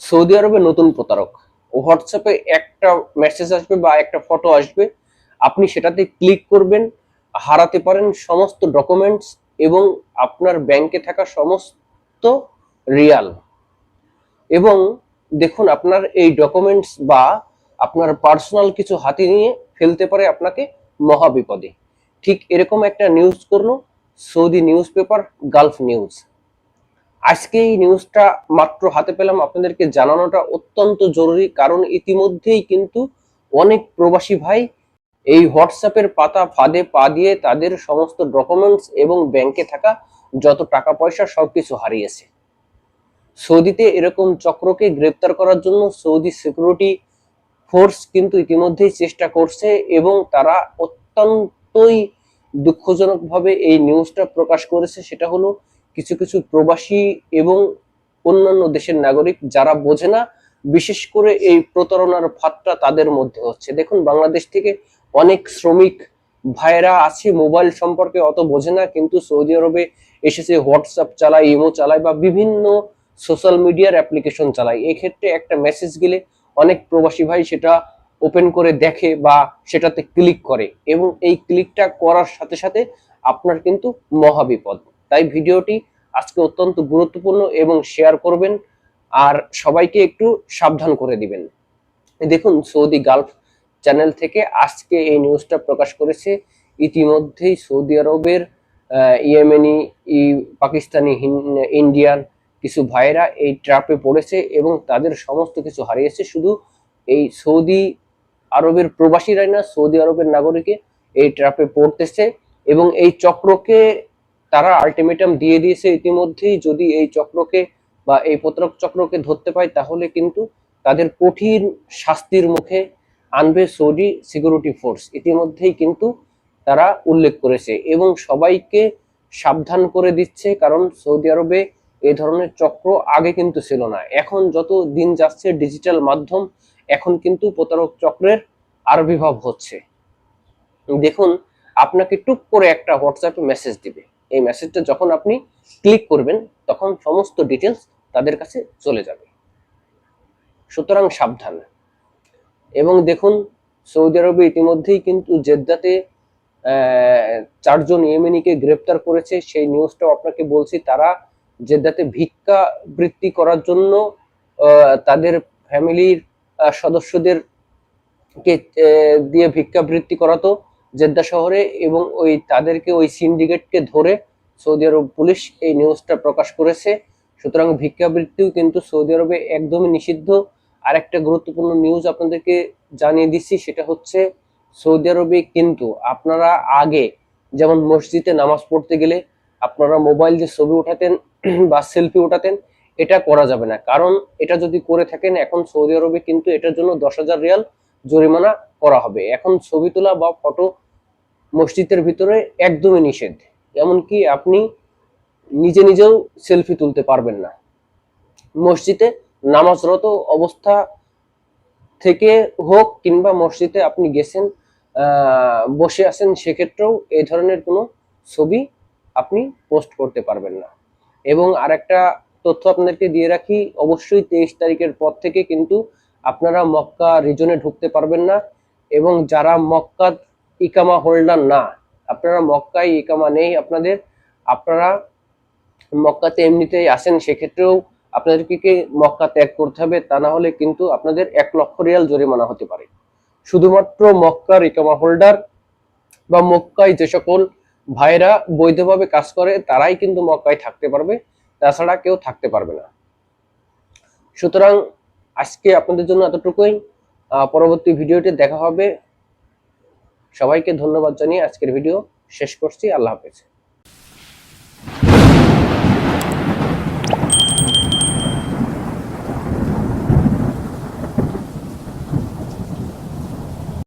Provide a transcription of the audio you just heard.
Saudi আরবে নতুন প্রতারক। হোয়াটসঅ্যাপে একটা মেসেজ আসবে বা একটা ফটো আসবে। আপনি সেটাতে ক্লিক করবেন, হারাতে পারেন সমস্ত ডকুমেন্টস এবং আপনার ব্যাংকে থাকা সমস্ত রিয়াল এবং দেখুন, আপনার এই ডকুমেন্টস বা আপনার পার্সোনাল কিছু হাতে নিয়ে ফেলতে পারে আপনাকে মহাবিপদে। ঠিক এরকম একটা নিউজ করল, Saudi news paper Gulf news আজকে এই নিউজটা মাত্র হাতে পেলাম। আপনাদেরকে জানানোটা অত্যন্ত জরুরি, কারণ ইতিমধ্যেই কিন্তু অনেক প্রবাসী ভাই এই হোয়াটসঅ্যাপের পাতা ফাঁদে পা দিয়ে তাদের সমস্ত ডকুমেন্টস এবং ব্যাংকে থাকা যত টাকা পয়সা সবকিছু হারিয়েছে। সৌদিতে এরকম চক্রকে গ্রেপ্তার করার জন্য সৌদি সিকিউরিটি ফোর্স কিন্তু ইতিমধ্যেই চেষ্টা করছে এবং তারা অত্যন্তই দুঃখজনকভাবে এই নিউজটা প্রকাশ করেছে। সেটা হলো কিছু কিছু প্রবাসী এবং অন্যান্য দেশের নাগরিক যারা বোঝে না, বিশেষ করে এই প্রতারণার ফাঁদটা তাদের মধ্যে হচ্ছে। দেখুন, বাংলাদেশ থেকে অনেক শ্রমিক ভাইরা আছে, মোবাইল সম্পর্কে অত বোঝে না, কিন্তু সৌদি আরবে এসেছে, হোয়াটসঅ্যাপ চালায়, ইমো চালায় বা বিভিন্ন সোশ্যাল মিডিয়ার অ্যাপ্লিকেশন চালায়। এক্ষেত্রে একটা মেসেজ গেলে অনেক প্রবাসী ভাই সেটা ওপেন করে দেখে বা সেটাতে ক্লিক করে এবং এই ক্লিকটা করার সাথে সাথে আপনার কিন্তু মহাবিপদ। তাই ভিডিওটি আজকে অত্যন্ত গুরুত্বপূর্ণ এবং শেয়ার করবেন আর সবাইকে একটু সাবধান করে দিবেন। দেখুন, সৌদি গালফ চ্যানেল থেকে আজকে এই নিউজটা প্রকাশ করেছে। ইতিমধ্যেই সৌদি আরবের ইয়েমেনি, ই, পাকিস্তানি ইন্ডিয়ান কিছু ভাইরা এই ট্র্যাপে পড়েছে এবং তাদের সমস্ত কিছু হারিয়েছে। শুধু এই সৌদি আরবের প্রবাসীরাই না, সৌদি আরবের নাগরিকে এই ট্র্যাপে পড়তেছে এবং এই চক্রকে তারা আলটিমেটাম দিয়ে দিয়েছে ইতিমধ্যেই যদি এই চক্রকে বা এই প্রতারক চক্রকে ধরতে পায়, তাহলে কিন্তু তাদের কঠিন শাস্তির মুখে আনবে সৌদি সিকিউরিটি ফোর্স ইতিমধ্যেই কিন্তু তারা উল্লেখ করেছে এবং সবাইকে সাবধান করে দিচ্ছে, কারণ সৌদি আরবে এই ধরনের চক্র আগে কিন্তু ছিল না। এখন যত দিন যাচ্ছে ডিজিটাল মাধ্যম, এখন কিন্তু প্রতারক চক্রের আবির্ভাব হচ্ছে। দেখুন, আপনাকে টুক করে একটা হোয়াটসঅ্যাপে মেসেজ দিবে। এই মেসেজটা যখন আপনি ক্লিক করবেন, তখন সমস্ত ডিটেলস তাদের কাছে চলে যাবে। সুতরাং সাবধান। এবং দেখুন, সৌদি আরবে ইতিমধ্যেই কিন্তু জেদ্দাতে চারজন ইয়েমেনিকে গ্রেপ্তার করেছে। সেই নিউজটাও আপনাকে বলছি, তারা জেদ্দাতে ভিক্ষা বৃত্তি করার জন্য তাদের ফ্যামিলির সদস্যদের কে দিয়ে ভিক্ষা বৃত্তি করাতো। জেদ্দা শহরে এবং ওই তাদেরকে ওই সিন্ডিকেটকে ধরে সৌদি আরব পুলিশ এই নিউজটা প্রকাশ করেছে। সুতরাং ভিক্ষাবৃত্তিও কিন্তু সৌদি আরবে একদমই নিষিদ্ধ। আর একটা গুরুত্বপূর্ণ নিউজ আপনাদেরকে জানিয়ে দিচ্ছি, সেটা হচ্ছে সৌদি আরবে কিন্তু আপনারা আগে যেমন মসজিদে নামাজ পড়তে গেলে আপনারা মোবাইল দিয়ে ছবি ওঠাতেন বা সেলফি ওঠাতেন, এটা করা যাবে না। কারণ এটা যদি করে থাকেন, এখন সৌদি আরবে কিন্তু এটার জন্য দশ হাজার রিয়াল জরিমানা করা হবে। এখন ছবি তোলা বা ফটো মসজিদের ভিতরে একদমই নিষেধ। এমনকি আপনি নিজে নিজেও সেলফি তুলতে পারবেন না। মসজিদে নামাজরত অবস্থা থেকে হোক কিংবা মসজিদে আপনি গেছেন বসে আছেন, সেক্ষেত্রেও এই ধরনের কোনো ছবি আপনি পোস্ট করতে পারবেন না। এবং আরেকটা তথ্য আপনাদেরকে দিয়ে রাখি, অবশ্যই তেইশ তারিখের পর থেকে কিন্তু আপনারা মক্কা রিজনে ঢুকতে পারবেন না এবং যারা মক্কা ইকামা হোল্ডার না, আপনারা মক্কায় ইকামা নেই আপনাদের, আপনারা মক্কাতে এমনিতেই আসেন, সেক্ষেত্রেও আপনাদেরকে মক্কা ত্যাগ করতে হবে তা না হলে কিন্তু আপনাদের এক লক্ষ রিয়াল জরিমানা হতে পারে। শুধুমাত্র মক্কার ইকামা হোল্ডার বা মক্কায় যে সকল ভাইরা বৈধভাবে কাজ করে, তারাই কিন্তু মক্কায় থাকতে পারবে, তাছাড়া কেউ থাকতে পারবে না। সুতরাং আজকে আপনাদের জন্য এতটুকুই। পরবর্তী ভিডিওতে দেখা হবে। সবাইকে ধন্যবাদ জানিয়ে আজকের ভিডিও শেষ করছি। আল্লাহ হাফেজ।